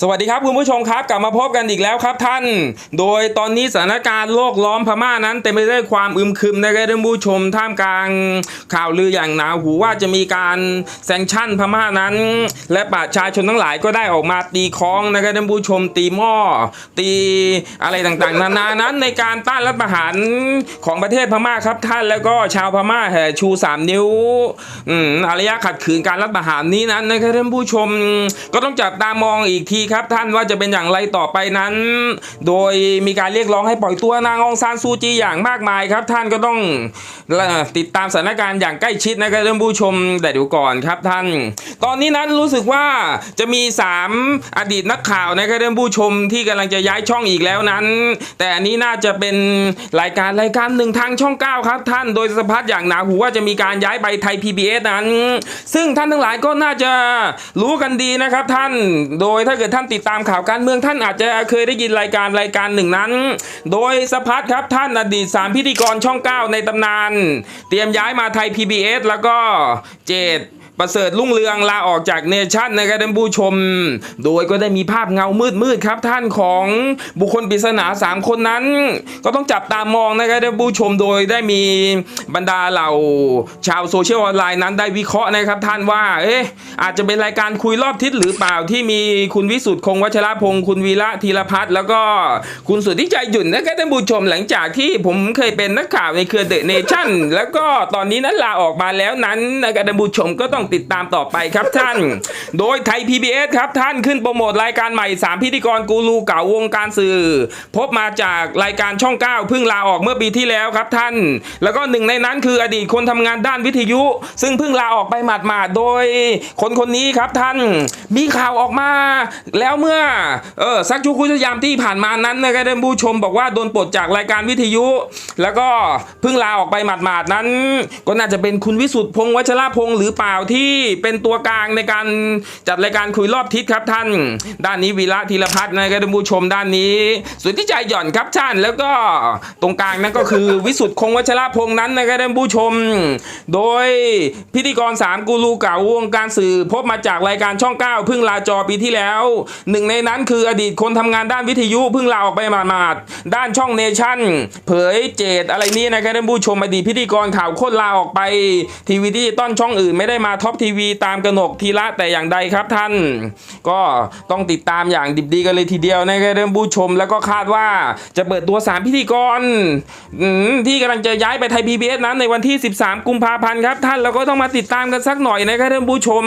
สวัสดีครับคุณผู้ชมครับกลับมาพบกันอีกแล้วครับท่าน โดยตอนนี้สถานการณ์โลกล้อมพม่านั้นเต็มไปด้วยความอึมครึมนะครับท่านผู้ชมท่ามกลางข่าวลืออย่างหนาหูว่าจะมีการแซงชั่นพม่านั้น และประชาชนทั้งหลายก็ได้ออกมาตีค้องนะครับท่านผู้ชม ตีหม้อตีอะไรต่างๆ นานานั้นในการต้านรัฐประหารของประเทศพม่าครับท่านแล้วก็ชาวพม่าแห่ชูสามนิ้วอืมอารยะขัดขืนการรัฐประหารนี้นั้นนะครับท่านผู้ชมก็ต้องจับตามองอีกทีครับท่านว่าจะเป็นอย่างไรต่อไปนั้น โดยมีการเรียกร้องให้ปล่อยตัวนางองซานซูจีอย่างมากมายครับ ท่านก็ต้องติดตามสถานการณ์อย่างใกล้ชิดนะครับท่านผู้ชมแต่เดี๋ยวก่อนครับท่าน ตอนนี้นั้นรู้สึกว่าจะมี 3 อดีตนักข่าวนะครับท่านผู้ชมที่กำลังจะย้ายช่องอีกแล้วนั้น แต่อันนี้น่าจะเป็นรายการรายการหนึ่งทางช่อง 9 ครับท่านโดยสะพัดอย่างหนาหูว่าจะมีการย้ายไปไทย PBS นั้น ซึ่งท่านทั้งหลายก็น่าจะรู้กันดีนะครับท่านโดยถ้าเกิดท่านติดตามข่าวการเมืองท่านอาจจะเคยได้ยินรายการรายการหนึ่งนั้น โดยสพัดครับท่านอดีตสามพิธีกรช่อง 9 ในตำนาน เตรียมย้ายมาไทย PBS แล้วก็เจด ประเสริฐรุ่งเรืองลาออกจากเนชั่นนะครับท่านผู้ชม โดยก็ได้มีภาพเงามืดมืดๆครับท่านของบุคคลปริศนา 3 คนนั้น ก็ต้องจับตามองนะครับท่านผู้ชมโดยได้มีบรรดาเหล่าชาวโซเชียลออนไลน์นั้นได้วิเคราะห์นะครับท่านว่า เอ๊ะอาจจะเป็นรายการคุยรอบทิศหรือเปล่าที่มีคุณวิสุทธ์คงวัชรพงศ์คุณวีระธีรพัฒน์แล้วก็คุณสุทธิใจหยุ่นนะครับท่านผู้ชมหลังจากที่ผมเคยเป็นนักข่าวในเครือเดอะเนชั่นแล้วก็ตอนนี้นั้นลาออกมาแล้วนั้นนะครับท่านผู้ชมก็ต้องติดตามต่อไปครับท่าน โดยไทย PBS ครับท่านขึ้นโปรโมทรายการใหม่ 3 พิธีกรกูรูเก่าวงการสื่อ พบมาจากรายการช่อง 9 เพิ่งลาออกเมื่อปีที่แล้วครับท่าน แล้วก็หนึ่งในนั้นคืออดีตคนทำงานด้านวิทยุ ซึ่งเพิ่งลาออกไปหมาดๆโดย คนคนนี้ครับท่าน มีข่าวออกมา แล้วเมื่อเออสักชุกุชยามที่ผ่านมานั้นนะครับท่านผู้ชมบอกว่าโดนปลดจากรายการวิทยุ แล้วก็เพิ่งลาออกไปหมาดๆนั้น ก็น่าจะเป็นคุณวิสุทธ์พงษ์วัชรพงษ์หรือเปล่าที่เป็นตัวกลางในการจัดรายการคุยรอบทิศครับท่าน ด้านนี้วีระธีรพัฒน์นะครับท่านผู้ชมด้านนี้ สุดที่ใจหย่อนครับท่าน แล้วก็ตรงกลางนั้นก็คือวิสุทธ์คงวัชรพงษ์นั้นนะครับท่านผู้ชม โดยพิธีกรสามกูรูเก่าวงการสื่อพบมาจากรายการช่อง 9พิ่งลาจอปีที่แล้วหนึ่งในนั้นคืออดีตคนทำงานด้านวิทยุพิ่งลาออกไปมาดด้านช่องเนชั่น เผยเจตอะไรนี้นะครับท่านผู้ชมอดีตพิธีกรข่าวโคตรลาออกไป ทีวีดิจิตอลช่องอื่นไม่ได้มาท็อปทีวีตามกระหนกทีละแต่อย่างใดครับท่าน ก็ต้องติดตามอย่างดิบดีกันเลยทีเดียวนะครับท่านผู้ชมแล้วก็คาดว่าจะเปิดตัว 3 พิธีกรที่กำลังจะย้ายไปไทยพีบีเอสนั้นในวันที่ 13 กุมภาพันธ์ครับท่านเราก็ต้องมาติดตามกันสักหน่อยนะครับท่านผู้ชม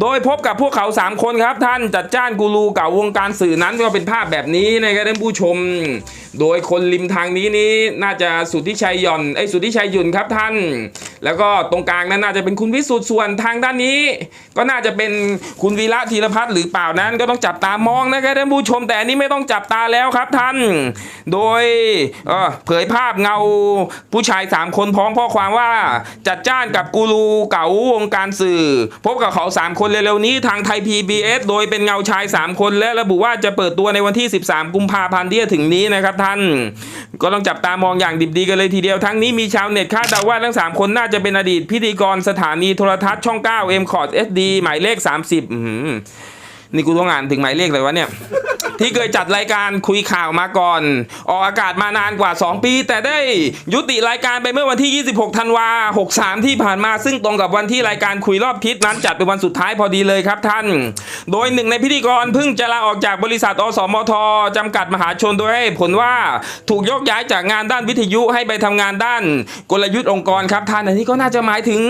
โดยพบกับพวกเขา 3 คนครับท่านจัดจ้านกูรูเก่าวงการสื่อนั้นก็เป็นภาพแบบนี้นะครับท่านผู้ชม โดยคนริมทางนี้นี้น่าจะสุทธิชัยหย่อนไอ้สุทธิชัยหยุ่นครับท่าน แล้วก็ตรงกลางนั้นน่าจะเป็นคุณวิสุทธ์ส่วนทางด้านนี้ ก็น่าจะเป็นคุณวีระธีรพัฒน์หรือเปล่านั้น ก็ต้องจับตามองนะครับท่านผู้ชมแต่อันนี้ไม่ต้องจับตาแล้วครับท่าน โดยเผยภาพเงาผู้ชาย 3 คนพร้อมข้อความว่าจัดจ้านกับกูรูเก่าวงการสื่อ พบกับเขา 3 คนเร็วๆนี้ทางไทย PBS โดยเป็นเงาชาย 3 คนและระบุว่าจะเปิดตัวในวันที่ 13 กุมภาพันธ์ที่จะถึงนี้นะครับท่าน ก็ต้องจับตามองอย่างดิบดีกันเลยทีเดียวทั้งนี้มีชาวเน็ตคาดเดาว่าทั้ง 3 คนน่าจะจะเป็นอดีตพิธีกรสถานีโทรทัศน์ช่อง 9 m c o t SD หมายเลข 30 อื้อหือนี่กูต้องอ่านถึงหมายเลขเลยวะเนี่ย ที่เคยจัดรายการคุยข่าวมาก่อน ออกอากาศมานานกว่า 2 ปี แต่ได้ยุติรายการไปเมื่อวันที่ 26 ธันวา 63 ที่ผ่านมา ซึ่งตรงกับวันที่รายการคุยรอบทิศนั้นจัดเป็นวันสุดท้ายพอดีเลยครับท่าน โดยหนึ่งในพิธีกรเพิ่งจะลาออกจากบริษัทอสมทจำกัดมหาชนโดยให้ผลว่าถูกยกย้ายจากงานด้านวิทยุให้ไปทำงานด้าน กลยุทธ์องค์กรครับท่านอันนี้ก็น่าจะหมายถึง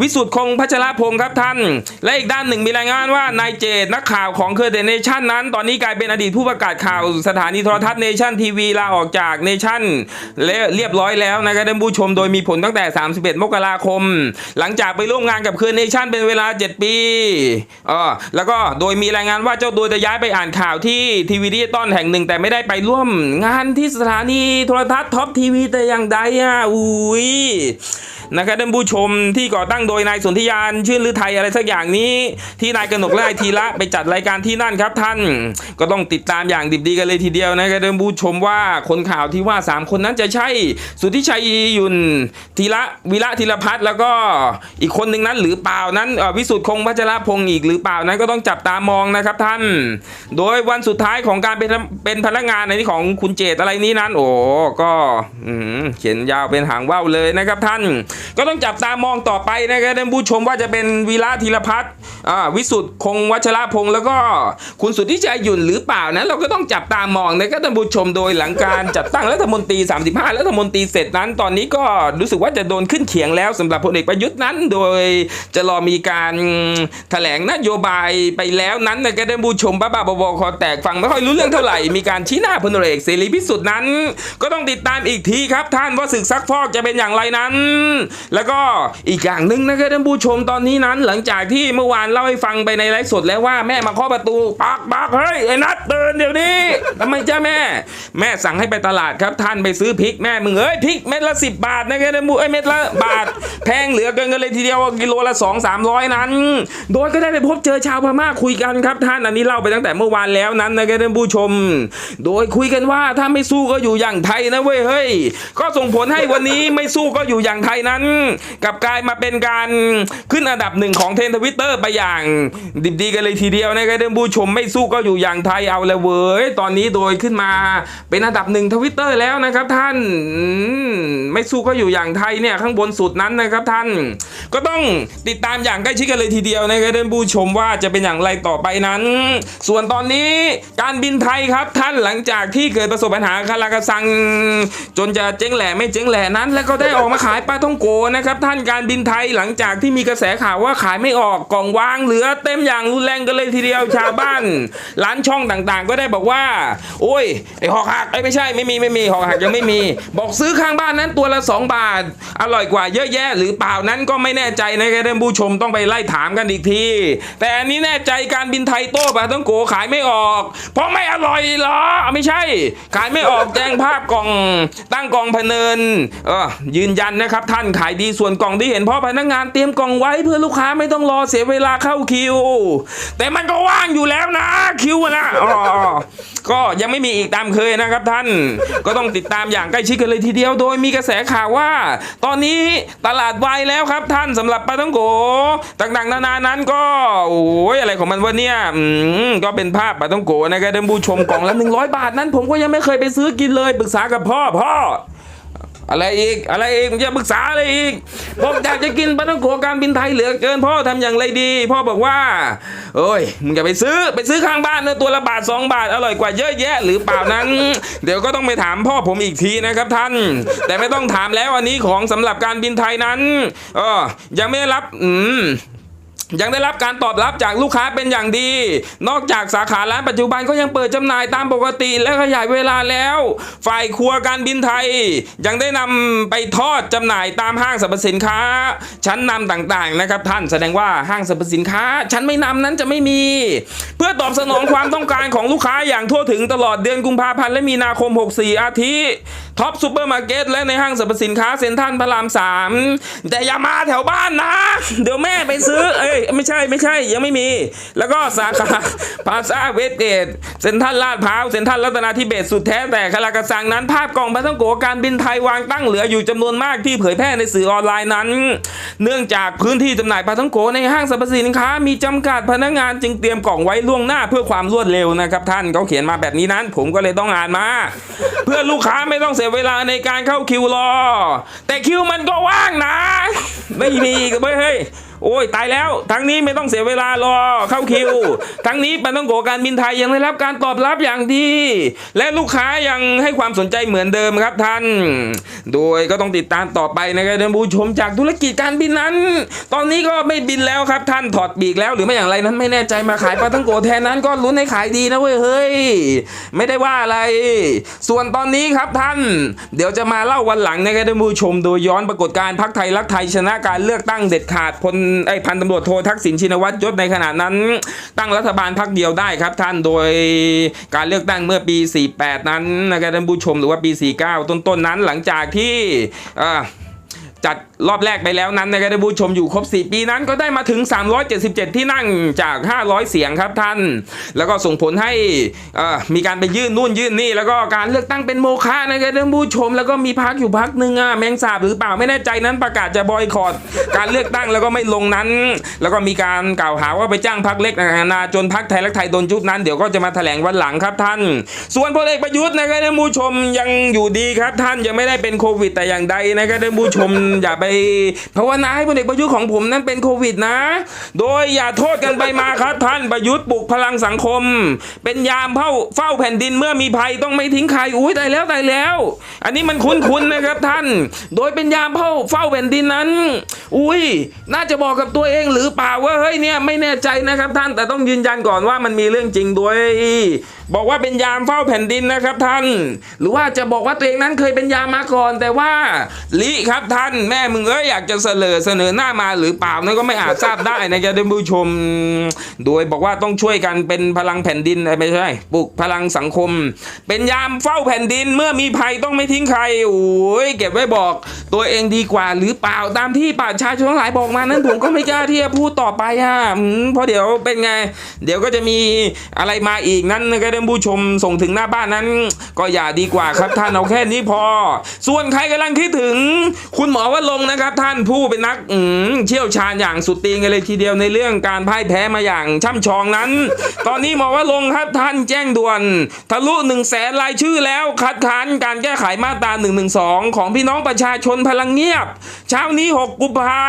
วิสุทธ์คงพัชรพงศ์ครับท่าน และอีกด้านหนึ่งมีรายงานว่านายเจตนักข่าวของเคอรือเดเนชั่นนั้น ตอนนี้กลายเป็นอดีตผู้ประกาศข่าวสถานีโทรทัศน์เนชั่นทีวีลาออกจากเนชั่นเรียบร้อยแล้วนะครับท่านผู้ชมโดยมีผลตั้งแต่ 31 มกราคม หลังจากไปร่วมงานกับเครือเนชั่นเป็นเวลา 7 ปีเออแล้วก็โดยมีรายงานว่าเจ้าตัวจะย้ายไปอ่านข่าวที่ทีวีดิจิตอลแห่งหนึ่งแต่ไม่ได้ไปร่วมงานที่สถานีโทรทัศน์ท็อปทีวีแต่อย่างใดอะอุ้ย นะครับท่านผู้ชมที่ก่อตั้งโดยนายสนธิยานชื่นลือไทยอะไรสักอย่างนี้ ที่นายกนกและนายธีระไปจัดรายการที่นั่นครับท่านก็ต้องติดตามอย่างดิบดีกันเลยทีเดียวนะครับท่านผู้ชมว่าคนข่าวที่ว่า 3 คนนั้นจะใช่สุทธิชัยยุนธีระวิระธีรพัฒน์แล้วก็อีกคนหนึ่งนั้นหรือเปล่านั้นวิสุทธ์คงวัชรพงศ์อีกหรือเปล่านั้นก็ต้องจับตามองนะครับท่าน โดยวันสุดท้ายของการเป็นเป็นพนักงานในที่ของคุณเจตอะไรนี้นั้น โอ้ก็เขียนยาวเป็นหางว่าวเลยนะครับท่านก็ต้องจับตามองต่อไปนะครับท่านผู้ชมว่าจะเป็นวีระธีรพัฒน์วิสุทธ์คงวัชรพงศ์แล้วก็คุณสุทธิชัยหยุ่นหรือเปล่านั้นเราก็ต้องจับตามองนะครับท่านผู้ชมโดยหลังการจัดตั้งรัฐมนตรี 35 รัฐมนตรีเสร็จนั้น ตอนนี้ก็รู้สึกว่าจะโดนขึ้นเขียงแล้วสำหรับพลเอกประยุทธ์นั้น โดยจะรอมีการแถลงนโยบายไปแล้วนั้นนะครับท่านผู้ชมบ้าๆบอคอแตกฟังไม่ค่อยรู้เรื่องเท่าไหร่มีการชี้หน้าพลเอกเสรีพิสุทธิ์นั้น ก็ต้องติดตามอีกทีครับท่านว่าศึกซักฟอกจะเป็นอย่างไรนั้นแล้วก็อีกอย่างหนึ่งนะครับท่านผู้ชมตอนนี้นั้น หลังจากที่เมื่อวานเล่าให้ฟังไปในไลฟ์สดแล้วว่าแม่มาเคาะประตูปักปักเฮ้ยไอ้นัดเตือนเดี๋ยวนี้ทำไมจ้าแม่ แม่สั่งให้ไปตลาดครับท่านไปซื้อพริกแม่มึงเอ้ยพริกเม็ดละสิบบาทนะครับท่านผู้เอ้ยเม็ดละบาท แพงเหลือเกินกันเลยทีเดียวกิโลละสองสามร้อยนั้น โดยก็ได้ไปพบเจอชาวพม่าคุยกันครับท่านอันนี้เล่าไปตั้งแต่เมื่อวานแล้วนั้นนะครับท่านผู้ชม โดยคุยกันว่าถ้าไม่สู้ก็อยู่อย่างไทยนะเว้ยเฮ้ยก็ส่งผลให้วันนี้ไม่สู้ก็อยู่อย่างไทยนั้นกลับกลายมาเป็นการขึ้นอันดับหนึ่งของเทนทวิตเตอร์ไปอย่างดิบดีกันเลยทีเดียวนะครับท่านผู้ชมไม่สู้ก็อยู่อย่างไทยเอาเลยเว้ยตอนนี้โดยขึ้นมาเป็นอันดับหนึ่งทวิตเตอร์แล้วนะครับท่านไม่สู้ก็อยู่อย่างไทยเนี่ยข้างบนสุดนั้นนะครับท่าน ก็ต้องติดตามอย่างใกล้ชิดกันเลยทีเดียวนะครับท่านผู้ชมว่าจะเป็นอย่างไรต่อไปนั้น ส่วนตอนนี้การบินไทยครับท่านหลังจากที่เกิดประสบปัญหาคาราคาซัง จนจะเจ๊งแหล่ไม่เจ๊งแหล่นั้น แล้วก็ได้ออกมาขายปลาท่องโกนะครับท่านการบินไทยหลังจากที่มีกระแสข่าวว่าขายไม่ออกกล่องวางเหลือเต็มอย่างรุนแรงกันเลยทีเดียวชาวบ้าน ร้านช่องต่างๆ ก็ได้บอกว่า โอ้ยไอหอกหักไอไม่ใช่ไม่มีไม่มีหอกหักยังไม่มี บอกซื้อข้างบ้านนั้นตัวละ 2 บาท อร่อยกว่าเยอะแยะ หรือเปล่านั้นก็ไม่แน่ใจนะครับท่านผู้ชมต้องไปไล่ถามกันอีกที แต่อันนี้แน่ใจการบินไทยโต้ปลาท่องโกขายไม่ออก เพราะไม่อร่อยเหรอไม่ใช่ ขายไม่ออกแจ้งภาพกล่องตั้งกล่องพเนินเออยืนยันนะครับท่านขายดีส่วนกล่องที่เห็นเพราะพนักงานเตรียมกล่องไว้เพื่อลูกค้าไม่ต้องรอเสียเวลาเข้าคิว แต่มันก็ว่างอยู่แล้วนะคิวนะอ๋อก็ยังไม่มีอีกตามเคยนะครับท่าน ก็ต้องติดตามอย่างใกล้ชิดกันเลยทีเดียวโดยมีกระแสข่าวว่า ตอนนี้ตลาดวายแล้วครับท่านสำหรับปลาต้องโกต่างๆ นานานั้นก็โอ้ยอะไรของมันวะเนี่ยก็เป็นภาพปลาต้องโกนะครับท่านผู้ชมกล่องละ100 บาทนั้น ผมก็ยังไม่เคยไปซื้อกินเลยปรึกษากับพ่อพ่อ อะไรอีก อะไรอีกจะปรึกษาอะไรอีกผมอยากจะกินปลาท้องโกการบินไทยเหลือเกิน พ่อทำอย่างไรดี พ่อบอกว่า โอ้ยมึงอย่าไปซื้อไปซื้อข้างบ้านเนื้อตัวละบาทสองบาทอร่อยกว่าเยอะแยะ หรือเปล่านั้น เดี๋ยวก็ต้องไปถามพ่อผมอีกทีนะครับท่าน แต่ไม่ต้องถามแล้วอันนี้ของสำหรับการบินไทยนั้นอ๋อยังไม่ได้รับ อืม ยังได้รับการตอบรับจากลูกค้าเป็นอย่างดี นอกจากสาขาร้านปัจจุบันก็ยังเปิดจำหน่ายตามปกติและขยายเวลาแล้ว ฝ่ายครัวการบินไทย ยังได้นำไปทอดจำหน่ายตามห้างสรรพสินค้า ชั้นนำต่างๆนะครับท่านแสดงว่าห้างสรรพสินค้า ชั้นไม่นำนั้นจะไม่มี เพื่อตอบสนองความต้องการของลูกค้าอย่างทั่วถึงตลอดเดือนกุมภาพันธ์และมีนาคม 64 อาทิท็อปซูเปอร์มาร์เก็ตและในห้างสรรพสินค้าเซ็นทรัลพระรามสามแต่อย่ามาแถวบ้านนะ เดี๋ยวแม่ไปซื้อ เอ้ยไม่ใช่ไม่ใช่ยังไม่มี แล้วก็สาขาพาซาเวสเกตเซ็นทรัลลาดพร้าวเซ็นทรัลรัตนาธิเบศสุดแท้แต่คลากระสังนั้น ภาพกล่องปลาท่องโกการบินไทยวางตั้งเหลืออยู่จำนวนมากที่เผยแพร่ในสื่อออนไลน์นั้น เนื่องจากพื้นที่จำหน่ายปลาท่องโกในห้างสรรพสินค้ามีจำกัดพนักงานจึงเตรียมกล่องไว้ล่วงหน้าเพื่อความรวดเร็วนะครับท่านเขาเขียนมาแบบนี้นั้น ผมก็เลยต้องอ่านมา เพื่อลูกค้าไม่ต้องเสียเวลาในการเข้าคิวรอ แต่คิวมันก็ว่างนะ ไม่มีอีกเว้ยเฮ้ย โอ้ยตายแล้ว ทั้งนี้ไม่ต้องเสียเวลารอเข้าคิว ทั้งนี้มันต้องโกการบินไทยยังได้รับการตอบรับอย่างดี และลูกค้ายังให้ความสนใจเหมือนเดิมครับท่าน โดยก็ต้องติดตามต่อไปนะครับท่านผู้ชมจากธุรกิจการบินนั้น ตอนนี้ก็ไม่บินแล้วครับท่านถอดปีกแล้วหรือไม่อย่างไรนั้นไม่แน่ใจมาขายปลาทั้งโกแทนนั้นก็ลุ้นให้ขายดีนะเว้ยเฮ้ยไม่ได้ว่าอะไร ส่วนตอนนี้ครับท่าน เดี๋ยวจะมาเล่าวันหลังนะครับท่านผู้ชมโดยย้อนปรากฏการณ์พักไทยรักไทยชนะการเลือกตั้งเด็ดขาดพลไอ้พันตำรวจโททักษิณชินวัตรยศในขณะนั้น ตั้งรัฐบาลพักเดียวได้ครับท่านโดยการเลือกตั้งเมื่อปี 48 นั้นนะครับท่านผู้ชมหรือว่าปี 49 ต้นๆนั้นหลังจากที่อ่า จัดรอบแรกไปแล้วนั้นนะครับท่านผู้ชมอยู่ครบ 4 ปีนั้นก็ได้มาถึง 377 ที่นั่งจาก 500 เสียงครับท่าน แล้วก็ส่งผลให้อ่อมีการไปยื่นนู่นยื่นนี่ แล้วก็การเลือกตั้งเป็นโมฆะนะครับท่านผู้ชม แล้วก็มีพักอยู่พักหนึ่งอะแมงสาบหรือเปล่าไม่แน่ใจนั้นประกาศจะบอยคอรดการเลือกตั้งแล้วก็ไม่ลงนั้น แล้วก็มีการกล่าวหาว่าไปจ้างพักเล็กนานาจนพักไทยรักไทยโดนจุดนั้นเดี๋ยวก็จะมาแถลงวันหลังครับท่าน ส่วนพลเอกประยุทธ์นะครับท่านผู้ชมยังอยู่ดีครับท่านยังไม่ได้เป็นโควิดแต่อย่างใดนะครับท่านผู้ชมอย่าไปภาวนาให้พลเอกประยุทธ์ของผมนั้นเป็นโควิดนะ โดยอย่าโทษกันไปมาครับท่านประยุทธ์ปลุกพลังสังคม เป็นยามเฝ้าเฝ้าแผ่นดินเมื่อมีภัยต้องไม่ทิ้งใครอุ้ยตายแล้วตายแล้ว อันนี้มันคุ้นๆนะครับท่าน โดยเป็นยามเฝ้าเฝ้าแผ่นดินนั้น อุ้ยน่าจะบอกกับตัวเองหรือเปล่าว่าเฮ้ยเนี่ยไม่แน่ใจนะครับท่านแต่ต้องยืนยันก่อนว่ามันมีเรื่องจริงด้วยบอกว่าเป็นยามเฝ้าแผ่นดินนะครับท่าน หรือว่าจะบอกว่าตัวเองนั้นเคยเป็นยามมาก่อน แต่ว่าลิครับท่านแม่มึงเอ้ยอยากจะเสนอเสนอหน้ามาหรือเปล่านั่นก็ไม่อาจทราบได้นะครับท่านผู้ชม โดยบอกว่าต้องช่วยกันเป็นพลังแผ่นดินไม่ใช่ปลุกพลังสังคม เป็นยามเฝ้าแผ่นดินเมื่อมีภัยต้องไม่ทิ้งใครโอ้ยเก็บไว้บอก ตัวเองดีกว่าหรือเปล่าตามที่ประชาชนทั้งหลายบอกมานั้นผมก็ไม่กล้าที่จะพูดต่อไปอะเพราะเดี๋ยวเป็นไง เดี๋ยวก็จะมีอะไรมาอีกนั้นนะครับท่านผู้ชมส่งถึงหน้าบ้านนั้น ก็อย่าดีกว่าครับท่านเอาแค่นี้พอ ส่วนใครกำลังคิดถึง คุณหมอว่าลงนะครับ ท่านผู้เป็นนักอืมเชี่ยวชาญอย่างสุดตีนเลยทีเดียวในเรื่องการพ่ายแพ้มาอย่างช่ำชองนั้น ตอนนี้หมอว่าลงครับท่านแจ้งด่วน ทะลุหนึ่งแสนรายชื่อแล้วคัดค้านการแก้ไขมาตรา1นึของพี่น้องประชาชนพลังเงียบ เช้านี้ 6 กุมภา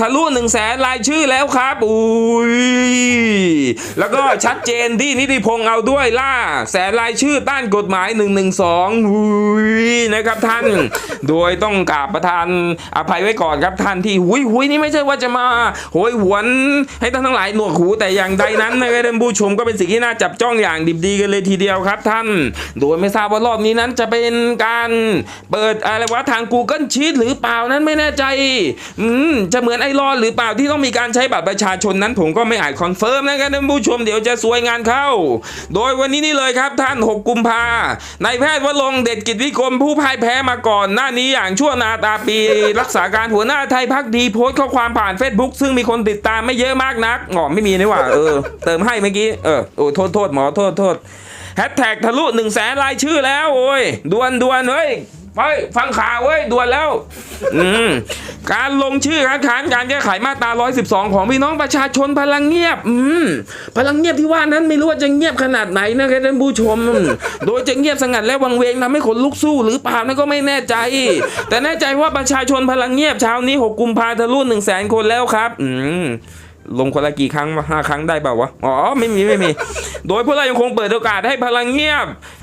ทะลุ1นึ่งแสนรายชื่อแล้วครับอุ้ยแล้วก็ชัดเจนที่นิติพงษ์เอาด้วยล่า แสนรายชื่อต้านกฎหมาย1นึอุ้ยนะครับท่าน โดยต้องกราบประทานอภัยไว้ก่อนครับท่านที่หุยหุยนี่ไม่ใช่ว่าจะมาโหยหวนให้ท่านทั้งหลายหนวกหูแต่อย่างใดนั้นนะครับท่านผู้ชมก็เป็นสิ่งที่น่าจับจ้องอย่างดิบดีกันเลยทีเดียวครับท่าน โดยไม่ทราบว่ารอบนี้นั้นจะเป็นการเปิดอะไรวะทาง Google Sheet หรือเปล่านั้นไม่แน่ใจอืมจะเหมือนไอรอนหรือเปล่าที่ต้องมีการใช้บัตรประชาชนนั้น ผมก็ไม่อาจคอนเฟิร์มนะครับท่านผู้ชมเดี๋ยวจะซวยงานเข้า โดยวันนี้นี่เลยครับท่าน 6 กุมภานายแพทย์วรงเด็ดกิจวิกรมผู้พ่ายแพ้มาก่อน หน้านี้อย่างชั่วนาตาปี รักษาการหัวหน้าไทยพักดีโพสต์ข้อความผ่าน Facebook ซึ่งมีคนติดตามไม่เยอะมากนักอ๋อไม่มีนี่หว่าเออ เติมให้เมื่อกี้เออโอ้โทษโทษหมอโทษโทษแฮชแท็กทะลุหนึ่งแสนรายชื่อแล้วโอ้ยดวนดวนเฮ้ย เฮ้ยฟังข่าวเว้ยด่วนแล้วอืมการลงชื่อคัดค้านการแก้ไขมาตรา 112 ของพี่น้องประชาชนพลังเงียบ อืมพลังเงียบที่ว่านั้นไม่รู้ว่าจะเงียบขนาดไหนนะครับท่านผู้ชม โดยจะเงียบสงัดและวังเวงทำให้คนลุกสู้หรือเปล่านั่นก็ไม่แน่ใจ แต่แน่ใจว่าประชาชนพลังเงียบเช้านี้ 6 กุมภาทะลุ1 0 0 0 0แสนคนแล้วครับ อืมลงคนละกี่ครั้งวะห้าครั้งได้เปล่าวะ อ๋อ ไม่มี ไม่มี โดยพวกเรายังคงเปิดโอกาสให้พลังเงียบอืม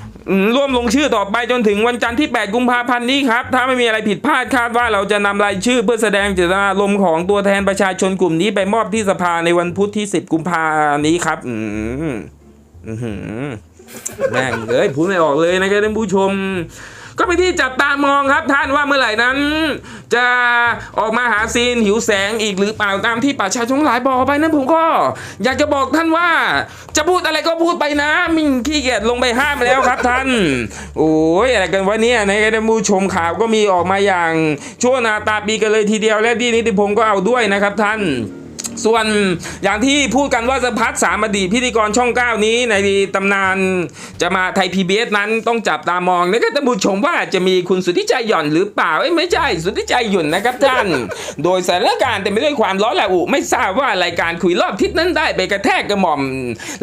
ร่วมลงชื่อต่อไปจนถึงวันจันทร์ที่ 8 กุมภาพันธ์นี้ครับ ถ้าไม่มีอะไรผิดพลาดคาดว่าเราจะนำรายชื่อเพื่อแสดงเจตนารมณ์ของตัวแทนประชาชนกลุ่มนี้ไปมอบที่สภาในวันพุธที่ 10 กุมภานี้ครับ อืมอือหือแม่งเอ้ยพูดไม่ออกเลยนะครับท่านผู้ชม ก็ไปนที่จับตามองครับท่านว่าเมื่อไหร่นั้น จะออกมาหาซีนหิวแสงอีกหรือเปล่าตามที่ประชาชนหลายบอกไปนั้นผมก็ อยากจะบอกท่านว่า จะพูดอะไรก็พูดไปนะมิงขี้เกียจลงไปห้ามแล้วครับท่าน โอ้ยอะไรกันวะเนี่ยในท่านผู้ชมข่าวก็มีออกมาอย่าง ชั่วนาตาปีกันเลยทีเดียวและดีนิติพงศ์ก็เอาด้วยนะครับท่าน ส่วนอย่างที่พูดกันว่าสพัฒสามอดีตพิธีกรช่อง 9 นี้ในตำนานจะมาไทย PBS นั้นต้องจับตามองนะครับท่านผู้ชมว่าจะมีคุณสุทธิใจหย่อนหรือเปล่าไม่ใช่สุทธิใจหยุ่นนะครับท่าน โดยสถานการณ์เต็มไปด้วยความร้อนระอุไม่ทราบว่ารายการคุยรอบทิศนั้นได้ไปกระแทกกระหม่อม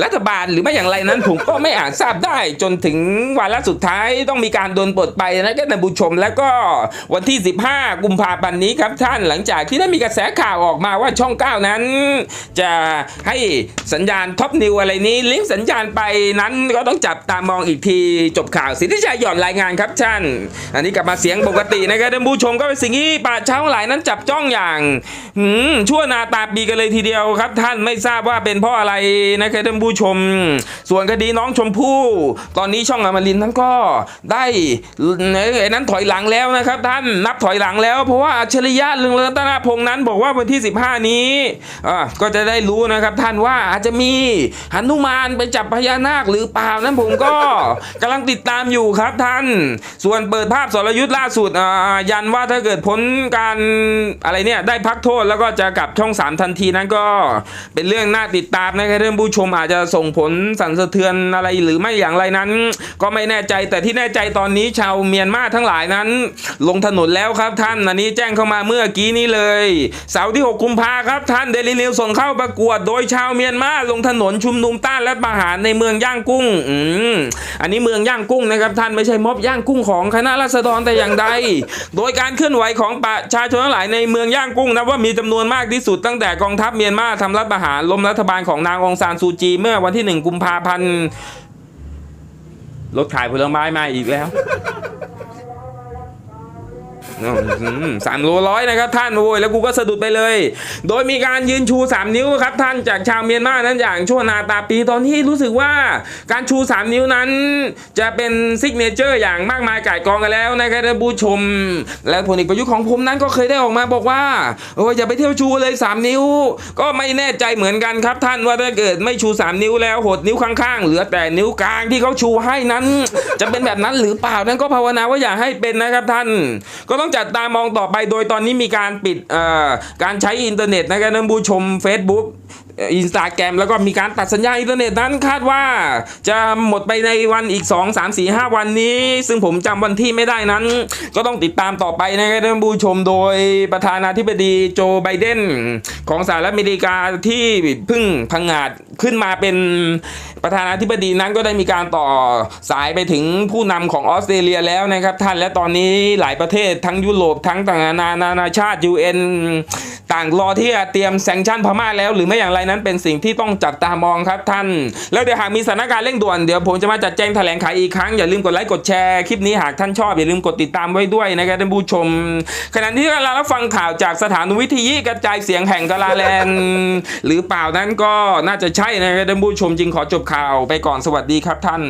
รัฐบาลหรือไม่อย่างไรนั้นผมก็ไม่อาจทราบได้จนถึงวาระสุดท้ายต้องมีการโดนปลดไปนะครับท่านผู้ชมแล้วก็วันที่ 15 กุมภาพันธ์นี้ครับท่านหลังจากที่ได้มีกระแสข่าวออกมาว่าช่อง 9 นั้นจะให้สัญญาณท็อปนิวอะไรนี้ ลิงก์สัญญาณไปนั้นก็ต้องจับตามองอีกทีจบข่าวสิทธิชัยหย่อนรายงานครับท่านอันนี้กลับมาเสียงปกตินะครับท่านผู้ชมก็เป็นสิ่งที่ป่าเช้าหลายนั้นจับจ้องอย่างหืมชั่วนาตาปีกันเลยทีเดียวครับ ท่านไม่ทราบว่าเป็นเพราะอะไรนะครับท่านผู้ชม ส่วนคดีน้องชมพู่ ตอนนี้ช่องอมรินนั้นก็ได้ไอ้นั้นถอยหลังแล้วนะครับ ท่านนับถอยหลังแล้ว เพราะว่าอัจฉริยะเรืองรัตนพงษ์นั้นบอกว่าวันที่ 15 นี้ก็จะได้รู้นะครับท่านว่าอาจจะมีหนุมานไปจับพญานาคหรือเปล่านั้นผมก็กำลังติดตามอยู่ครับท่าน ส่วนเปิดภาพสรยุทธ์ล่าสุดยันว่าถ้าเกิดพ้นการอะไรเนี่ยได้พักโทษแล้วก็จะกลับช่อง 3 ทันทีนั้นก็เป็นเรื่องน่าติดตามนะครับท่านผู้ชมอาจจะส่งผลสั่นสะเทือนอะไรหรือไม่อย่างไรนั้น ก็ไม่แน่ใจแต่ที่แน่ใจตอนนี้ชาวเมียนมาทั้งหลายนั้น ลงถนนแล้วครับท่านอันนี้แจ้งเข้ามาเมื่อกี้นี้เลย เสาร์ที่ 6 กุมภาครับท่านเดลินิวส่งเข้าประกวดโดยชาวเมียนมาลงถนนชุมนุมต้านรัฐประหารในเมืองย่างกุ้งอืมอันนี้เมืองย่างกุ้งนะครับท่านไม่ใช่ม็อบย่างกุ้งของคณะราษฎรแต่อย่างใด โดยการเคลื่อนไหวของประชาชนทั้งหลายในเมืองย่างกุ้งนะว่ามีจำนวนมากที่สุดตั้งแต่กองทัพเมียนมาทำรัฐประหารล้มรัฐบาลของนางองซานซูจี เมื่อวันที่ 1 กุมภาพันธ์รถขายผลไม้มาอีกแล้ว สามโลร้อยนะครับท่านโว้ยแล้วกูก็สะดุดไปเลย โดยมีการยืนชู 3 นิ้วครับท่านจากชาวเมียนมานั้นอย่างชั่วนาตาปีตอนนี้รู้สึกว่าการชู 3 นิ้วนั้น จะเป็นซิกเนเจอร์อย่างมากมายก่ายกองกันแล้วนะครับท่านผู้ชม และผลเอกประยุทธ์ของผมนั้นก็เคยได้ออกมาบอกว่าโอ้ยอย่าไปเที่ยวชูเลย 3 นิ้ว ก็ไม่แน่ใจเหมือนกันครับท่านว่าถ้าเกิดไม่ชู 3 นิ้วแล้วหดนิ้วข้างๆ เหลือแต่นิ้วกลางที่เขาชูให้นั้น จะเป็นแบบนั้นหรือเปล่านั้นก็ภาวนาว่าอย่าให้เป็นนะครับท่านก็ต้องจัดตามองต่อไปโดยตอนนี้มีการปิดการใช้อินเทอร์เน็ตนะครับท่านผู้ชม Facebook อินสตาแกรมแล้วก็มีการตัดสัญญาอินเทอร์เน็ตนั้นคาดว่าจะหมดไปในวันอีก 2 3 4 5 วันนี้ ซึ่งผมจำวันที่ไม่ได้นั้น ก็ต้องติดตามต่อไปนะครับท่านผู้ชมโดยประธานาธิบดีโจไบเดนของสหรัฐอเมริกาที่เพิ่งพังงาดขึ้นมาเป็นประธานาธิบดีนั้นก็ได้มีการต่อสายไปถึงผู้นำของออสเตรเลียแล้วนะครับท่านและตอนนี้หลายประเทศทั้งยุโรปทั้งต่างนานานานาชาติ UN ต่างรอที่จะเตรียมแซงชั่นพม่าแล้วหรือไม่อย่างไรนั้นเป็นสิ่งที่ต้องจับตามองครับท่าน แล้วเดี๋ยวหากมีสถานการณ์เร่งด่วนเดี๋ยวผมจะมาจัดแจงแถลงไขอีกครั้งอย่าลืมกดไลค์กดแชร์คลิปนี้หากท่านชอบอย่าลืมกดติดตามไว้ด้วยนะครับท่านผู้ชม ขณะที่กำลังรับฟังข่าวจากสถานวิทยุกระจายเสียงแห่งกาลาแลนหรือเปล่านั้นก็น่าจะใช่นะครับท่านผู้ชมจึงขอจบข่าวไปก่อนสวัสดีครับท่าน